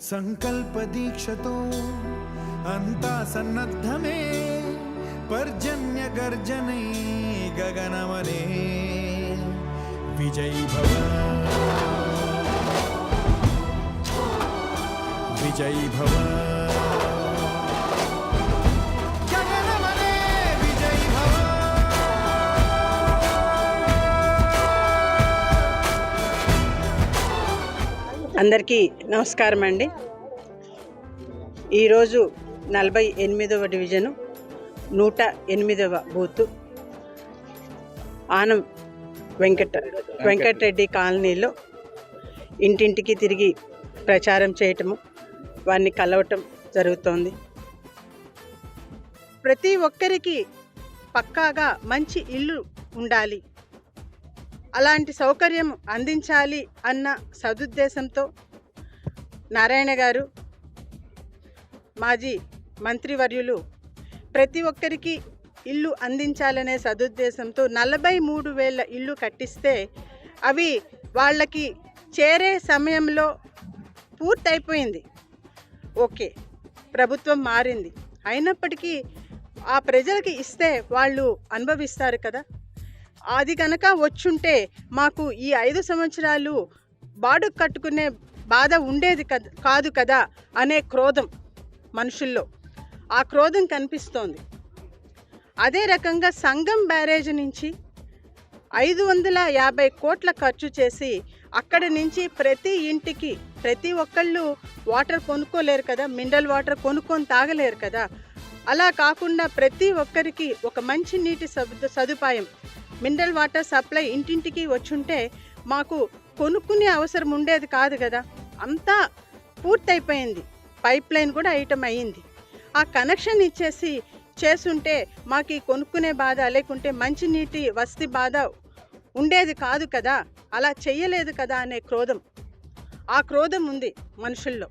सङ्कल्पदीक्षतो अन्तासन्नद्धमे पर्जन्यगर्जने गगनवने विजय भव। विजयी भव। అందరికీ నమస్కారం అండి. ఈరోజు నలభై ఎనిమిదవ డివిజను నూట ఎనిమిదవ బూతు ఆనం వెంకట వెంకటరెడ్డి కాలనీలో ఇంటింటికి తిరిగి ప్రచారం చేయటము వారిని కలవటం జరుగుతోంది. ప్రతి ఒక్కరికి పక్కాగా మంచి ఇల్లు ఉండాలి. అలాంటి సౌకర్యం అందించాలి అన్న సదుద్దేశంతో నారాయణ గారు మాజీ మంత్రివర్యులు ప్రతి ఒక్కరికి ఇల్లు అందించాలనే సదుద్దేశంతో నలభై మూడు వేల ఇల్లు కట్టిస్తే అవి వాళ్ళకి చేరే సమయంలో పూర్తయిపోయింది. ఓకే ప్రభుత్వం మారింది. అయినప్పటికీ ఆ ప్రజలకి ఇస్తే వాళ్ళు అనుభవిస్తారు కదా. అది కనుక వచ్చుంటే మాకు ఈ ఐదు సంవత్సరాలు బాడు కట్టుకునే బాధ ఉండేది కద కాదు కదా అనే క్రోధం మనుషుల్లో. ఆ క్రోధం కనిపిస్తోంది. అదే రకంగా సంఘం బ్యారేజ్ నుంచి ఐదు వందల యాభై కోట్ల ఖర్చు చేసి అక్కడి నుంచి ప్రతి ఇంటికి ప్రతి ఒక్కళ్ళు వాటర్ కొనుక్కోలేరు కదా మినరల్ వాటర్ కొనుక్కొని తాగలేరు కదా. అలా కాకుండా ప్రతి ఒక్కరికి ఒక మంచి నీటి సదు సదుపాయం మినరల్ వాటర్ సప్లై ఇంటింటికి వచ్చుంటే మాకు కొనుక్కునే అవసరం ఉండేది కాదు కదా. అంతా పూర్తయిపోయింది. పైప్ లైన్ కూడా ఐటమ్ అయ్యింది. ఆ కనెక్షన్ ఇచ్చేసి చేసుంటే మాకు ఈ కొనుక్కునే బాధ లేకుంటే మంచినీటి వసతి బాధ ఉండేది కాదు కదా. అలా చెయ్యలేదు కదా అనే క్రోధం. ఆ క్రోధం ఉంది మనుషుల్లో.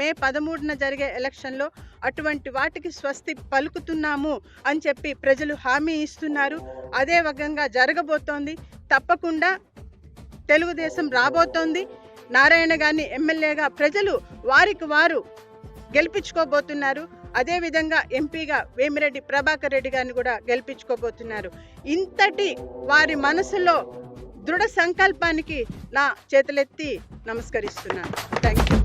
మే పదమూడున జరిగే ఎలక్షన్లో అటువంటి వాటికి స్వస్తి పలుకుతున్నాము అని చెప్పి ప్రజలు హామీ ఇస్తున్నారు. అదే విధంగా జరగబోతోంది. తప్పకుండా తెలుగుదేశం రాబోతోంది. నారాయణ గారిని ఎమ్మెల్యేగా ప్రజలు వారికి వారు గెలిపించుకోబోతున్నారు. అదేవిధంగా ఎంపీగా వేమిరెడ్డి ప్రభాకర్ రెడ్డి గారిని కూడా గెలిపించుకోబోతున్నారు. ఇంతటి వారి మనసులో దృఢ సంకల్పానికి నా చేతులెత్తి నమస్కరిస్తున్నాను. Thank you